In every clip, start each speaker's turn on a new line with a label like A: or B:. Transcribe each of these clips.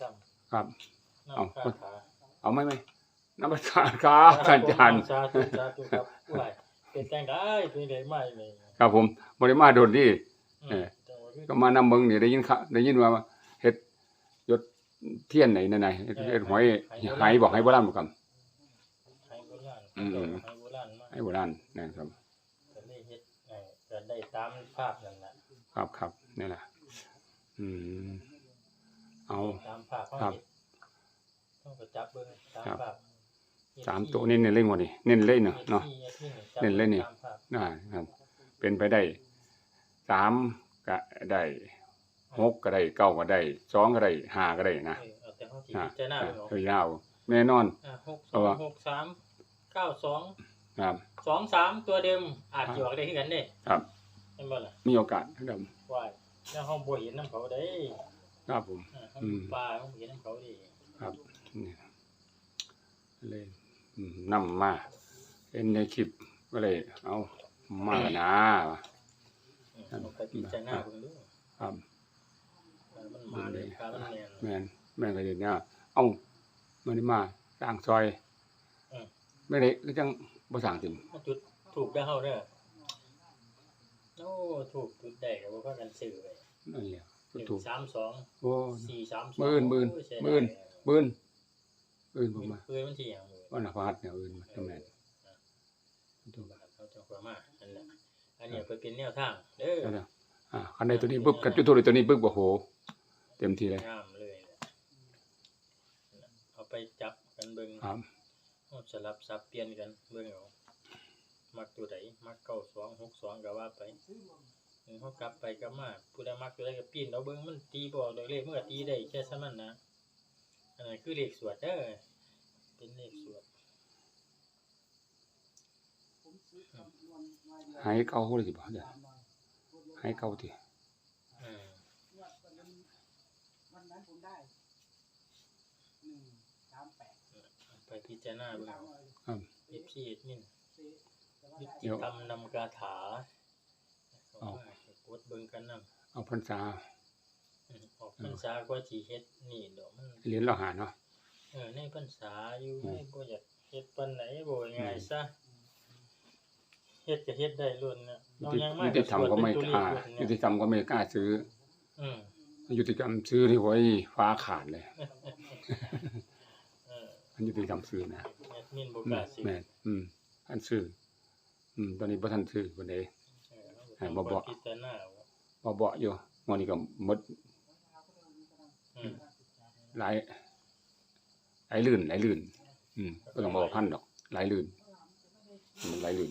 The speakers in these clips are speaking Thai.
A: ธรรม
B: ครับ
A: น้ำ
B: เอา
A: คาถา
B: เอาไหมไหมน้ำประทานครับอาจารย์
A: สาธุสาธุครับผู้ใดเป็นแต่งได้เป็นได้ไม่เลย
B: ครับผมบริมาโดนที่
A: อืม
B: เออ
A: แต่ว่าคือ
B: ก็มานำเมืองนี่ได้ยินค่ะได้ยินว่าเฮ็ดยศเทียนไหนนั่นไหนเฮ็ดเฮ็ดหอยไหบอกให้โบราณบ่ครับ
A: ไทยโบราณ
B: อืม
A: ไทยโบราณมาก
B: ให้โบราณนะครับ
A: ก็ได้เฮ็ดเอ่อก็ได้ตามภาพนั่นแหละ
B: ครับครับนี่แหละอืม เอา
A: ตามภาพเขา
B: ครับ
A: เฮ็ดต้องไปจับเบิ่งตาม
B: ครับ
A: ภาพ
B: สามตัวนี่เน้นเล่นหมดนี่เน้นเล่นเนาะเนาะ เน้นเล่นนี่
A: ตามภาพ
B: ได้ครับ เป็นไปได้สามก็ได้หกก็ได้เก้าก็ได้สองก็ได้ห้าก็ได้นะ
A: เออเอาแต่เขาสิ
B: อ่า
A: พิจารณา
B: อ่า
A: เบิ่งเอา
B: ตัวยาวแน่นอน
A: อ่าหก
B: เพ
A: สอ
B: ราะ
A: ง
B: ว่า
A: หกสามเก้าสอง
B: ครับ
A: สองสามตัวเดิมอาจจะออกได้คือกันเด้
B: ครับ
A: เห็นบ่ล่ะ
B: มีโอกาสครับ
A: ว่าแล้วเฮาบ่เห็นนํเขาเด้
B: ครับผม
A: อ่าเฮา
B: อืม
A: ป่าเฮาบ่เห็นนํเขาเด้
B: ครับนี่เลยอืมนำมาเป็นในคลิปก็เลย เอามากันนะ
A: อืมเอาไปพิจารณาเบิ่งดู
B: ครับ
A: ว่ามันมาเลยการมันแม่น
B: แม่นแม่นก็เลยเนี่ยเอ้ามันได้มาสร้างซอย
A: อืม
B: ไม่ได้ก็จังบ่สร้างติม
A: มันจุดถูกได้อเฮาเด้อโอ้ถูกจุดได้ก็บ่พากันซื้อไว้
B: นั่นแหละ
A: หนึ่ง
B: ถูก
A: สามสอง
B: โอ้
A: สี่สามสอง
B: หมื่นหมื่น
A: โอ้ยเสีย
B: หมื่น
A: ดาย
B: ปืนปืนผมมา
A: ปืนมันที่หยังหมื่น
B: วันพฤหัสเนี่ยปืนมาทำแม่น
A: ตัวบาทเขาจะกว่ามาอันนั้นอันนี้ไปเป็นแนวทางเด้อ
B: แล้วเนี่ยอ่าคันใดตัวนี้ปุ๊บกันจุดตัวนี้ตัวนี้ปุ๊บโอ้โห เต็มที่เลย
A: งามเลยแหละเอาไปจับกันเบิ่ง
B: ครับ
A: เอาสลับสับเปลี่ยนกันเบิ่งเอามักตัวใดมักเก้าสองหกสองก็ว่าไป เออเขากลับไปกลับมาผู้ใดมักตัวใดก็ปีนเอาเบิ่งมันตีบออกดอกเลขเมื่อตีได้แค่ซ้ำนั้นนะอันนั้นคือเลขสวดเด้อเป็นเลขสวด
B: หายเก่าเลยสิบ่เดี๋ยวหายเก่าติ
A: อืม
C: วันนั้นผมได้หนึ่งสามแปด
A: เอาไปพิจารณาเบิ่ง
C: สาม
A: เอา
C: ร้อย
B: ครับ
A: เอฟซีเอ็ดมิน
C: สี่แต่ว่า
A: วิ
C: ได้
A: ธีทำนำคาถา เอามาให้กดเบิ่งกันนำ
B: เอาพรรษา
A: อืมออกพรรษากว่าสิเฮ็ดนี่ดอกมัน
B: เหรียญเราหาเนาะ
A: เออในพรรษาอยู่
B: อืม
A: ในบ่อยากเฮ็ดปานไหนบ่ง่ายซะเฮ็ดก็เฮ็ดได้ล้วนน่ะ
B: ยุ
A: เอา
B: ติ
A: ยังมา
B: ยุติธรรมก็ไม่
A: สวด
B: กล้า
A: เป็นตัวเลข
B: ยุติธรรมก็ไม่กล้าซื้อ
A: อืม
B: ยุติธรรมซื้อนี่โว้ยฟ้าขาดเลย
A: เออ
B: อันยุติธรรมซื้อนะ
A: แอดมินบ่
B: อื
A: กล้ามสิ
B: แม่นอืมอันซื้ออืมตอนนี้บ่ทันซื้อคนใด
A: เออ
B: ให้บ่บอก
A: พิจารณาเอา
B: บ่เบาะอยู่วันนี้ก็หมด
A: อืม
B: หลายหลายลื่นหลายลื่น อืมบ่ต้องบอกพันดอกหลายลื่น มันหลายลื่น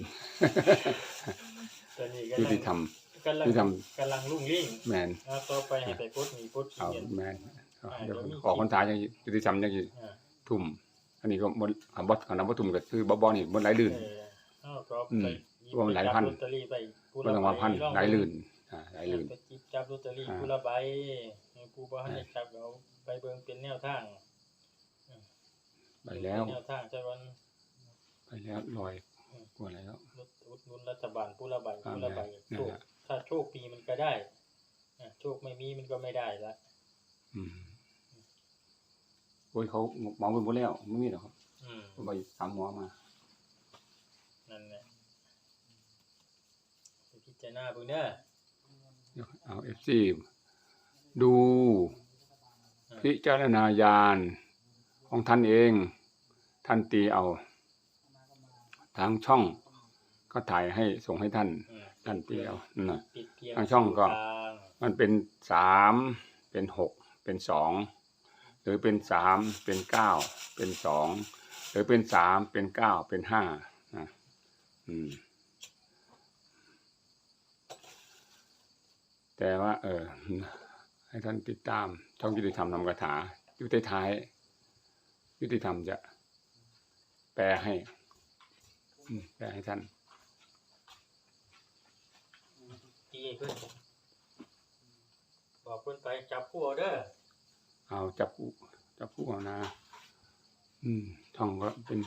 A: ตอนนี้
B: ยุ
A: กำลั
B: ติ
A: ง
B: ธรรม
A: กำลัง
B: ยุติธรรม
A: กำลังรุ่งริ่ง
B: แม่น
A: แล้วต่อไปให้ไปกดหนี้กด
B: เอา
A: เงิน
B: แม่นเอา
A: อ่า
B: เดี๋ยว
A: เดี๋ยวมี
B: ออกพรรษาจังสิยุติธรรมจังสิ
A: อ่า
B: ทุ่มอันนี้ก็หมดคำบ่คำนำบ่ทุ่มก็คือบ่บ่นี่หมดหลายลื่น
A: เออเอาก็
B: อืม
A: ไป
B: รวมหลายพัน
A: จับลอตเตอรี่ไปผู้
B: บ่ต้องว่าพัน
A: ใบลอง
B: หลายลื่นอ่าหลายลื่น
A: ไปจิบจับลอตเตอรี่
B: อ่า
A: ผู้ละใบให้ผู้บ่ทันได้จับเอาไปเบิ่งเป็นแนวทาง
B: ไปแล้ว
A: เป็นแนวทางแต่วัน
B: ไปแล้วลอยกว่าแล้ว
A: ลดอุดหนุนรัฐบาลผู้ละใบ
B: อ่า
A: ผู้ละใบ
B: นั่
A: โช
B: น
A: ค
B: แหละ
A: ถ้าโชคมีมันก็ได้อะโชคไม่มีมันก็ไม่ได้ละ
B: อืมโอ้ยเขาเหมาไปหมดแล้วไม่มีหรอกครับ
A: อืม
B: เขาไปสามหัวมา
A: นั่นแหละไป พิจารณาเบิ่งเด้อ
B: เดี๋ยวเอาเอฟซีดู พิจารณาญาณของท่านเอง ท่านตีเอา ทางช่องก็ถ่ายให้ส่งให้ท่าน
A: อืม
B: ท่านตีเอานั่นน่ะ
A: ปิดเพียง
B: ทางช่องก็
A: สื่กลาง
B: มันเป็นสามเป็นหกเป็นสองหรือเป็นสามเป็นเก้าเป็นสองหรือเป็นสามเป็นเก้าเป็นห้านะอืม แต่ว่า เออ ให้ท่านติดตาม ช่องยุติธรรมนำคาถาอยู่ท้ายๆยุติธรรมจะ แปลให้อืมแปลให้ท่าน
A: ตีให้เพิ่นบอกเพิ่นไปจับคู่เอาเด้อ
B: เอาจับคู่จับคู่เอานะ อืมช่องก็เป็น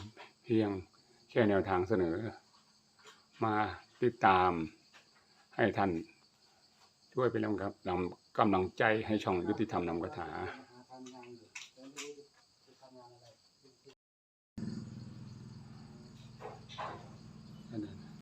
B: เพียงแค่แนวทางเสนอ มาติดตามให้ท่าน ช่วยเป็นกำลังกำลังใจให้ช่องยุติธรรมนำคาถา
C: ทางำงานอยู่แต่ไม่รู้จะทำงานอะไร
B: นั่นน่ะ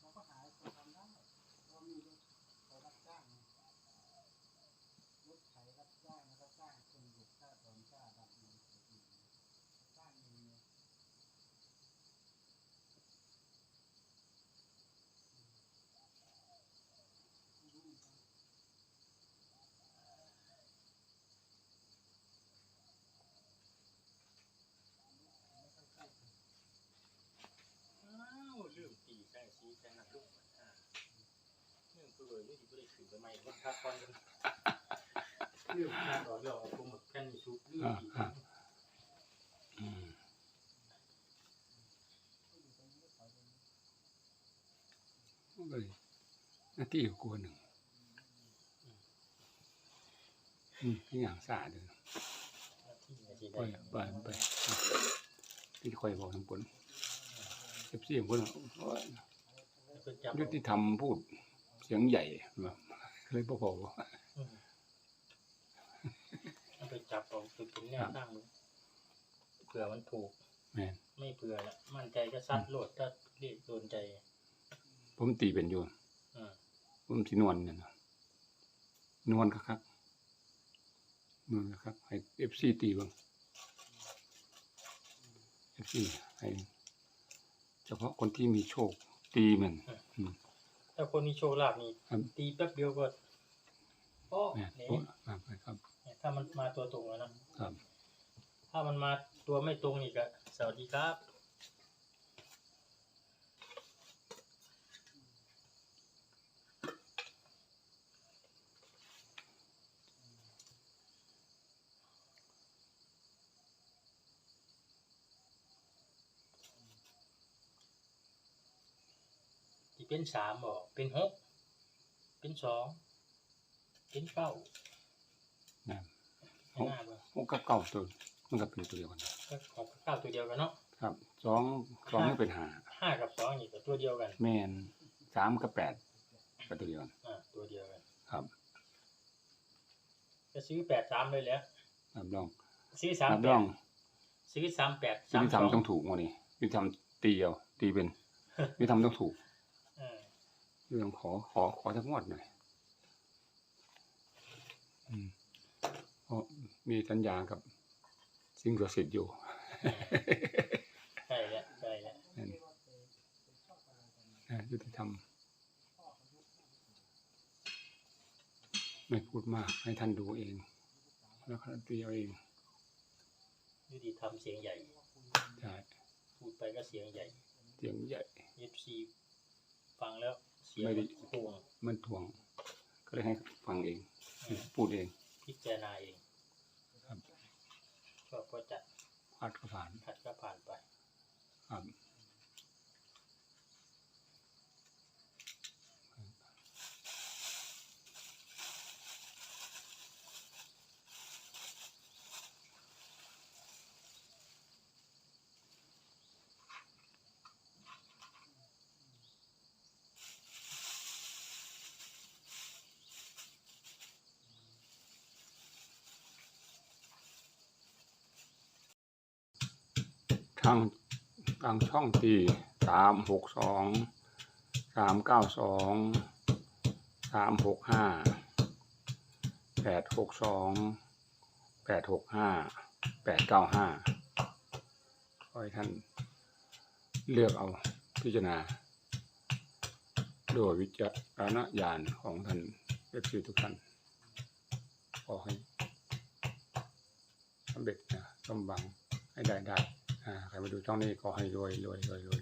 C: เราก็หาคนทำได้เพราะมีรถเขารับจ้างรถไถรับจ้างแล้วก็จ้างคนบุกค่าถอนค่าดับมันจ้างเองเลย
A: อ้าวลืมตีแป้งสีแป้งนักลูกอ่า เรื่องคือเลยที่บ่ได้ขึ้นไปใหม่ว่ากก่อนกันลืมการต่อยอผมหมดกันชุบลืมตี
B: อืมก็เลยหน้าที่กลัวหนึ่งอืมที่อย่างสะอาดเลย
A: ที่นาที
B: ไป
A: ได้
B: ไปไปที่คอยบอกทั้งผลเอฟซีของคนอ้ย
A: เพิ่นจับ
B: ยุติธรรมพูดเสียงใหญ่แบบเลยพ่อพอ
A: อืมเอาไปจับเอาคือเป็นแนวตั้งเลยเผื่อมันถูก
B: แม่น
A: ไม่เผื่อละมั่นใจก็ซัดโหลดถ้าเรียกโดนใจ
B: ผมตีเป็นอยู่
A: อ่า
B: ผมสีนวลเนี่ยนะนวลคักๆนวลคักๆให้เอฟซีตีบ้างเอฟซีให้เฉพาะคนที่มีโชค ตีมันอืม
A: ถ้าคนมีโชคลาภนี่
B: ครับ
A: ตีแป๊บเดียวก็โอ้
B: แม่น
A: เนี่ย
B: โอ้มากไปครับ
A: ถ้ามันมาตัวตรงแล้วนะ
B: ครับ
A: ถ้ามันมาตัวไม่ตรงอีกอะสวัสดีครับ เป็นสามบอกเป็นหกเป็นสองเป็นเก้า
B: นะ
A: ไม่น่าบ่
B: หกกับเก้าตัวมันก็เป็นตัวเดียวกัน
A: ก็หกกับเก้าตัวเดียวกันเนาะ
B: ครับสองสองนี่เป็นหา
A: ห้ากับสองนี่ก็ตัวเดียวกัน
B: แม่นสามกับแปดก็ตัวเดียวกัน
A: อ่าตัวเดียวกัน
B: ครับ
A: จะซื้อแปดสามเลยแหล้ว
B: รับรอง
A: ซื้อสาม
B: รับ
A: แป
B: รอ
A: ด
B: ง
A: ซื้อสามแปด
B: ยุ
A: สาม
B: ติธ
A: ส
B: รรม
A: อง
B: ต้องถูกวันนี้ยุติธรรมตีเอาตีเป็นยุติธรรมต้องถูก
A: เออ
B: เรื่องขอขอขอสักงวดหน่อยอืมเพราะมีสัญญากับสิ่งศักดิ์สิทธิ์อยู่
A: ใช่แล้วใช่แล้ว
B: นั่นนะยุติธรรมไม่พูดมากให้ท่านดูเอง แล้วท่านตีเอาเอง
A: ยุติธรรมเสียงใหญ่
B: ใช่
A: พูดไปก็เสียงใหญ่
B: เสียงใหญ่
A: FC ฟังแล้วเสียง
B: ไม่ได้
A: ห่วง
B: มันถ่วง ก็เลยให้ฟังเอง
A: อืม
B: พูดเอง
A: พิจารณาเอง
B: ครับ
A: ชอบก็จัด
B: พลาดก็ผ่าน
A: ขัดก็ผ่านไป
B: ครับ ทางทางช่องที่สามหกสองสามเก้าสองสามหกห้าแปดหกสองแปดหกห้าแปดเก้าห้าขอให้ท่านเลือกเอาพิจารณาโดยวิจารณญาณของท่านเอฟซีทุกท่านขอให้สำเร็จนะสมบังให้ได้ได้ ใครมาดูช่องนี้ก็ให้รวยรวยรวยรวย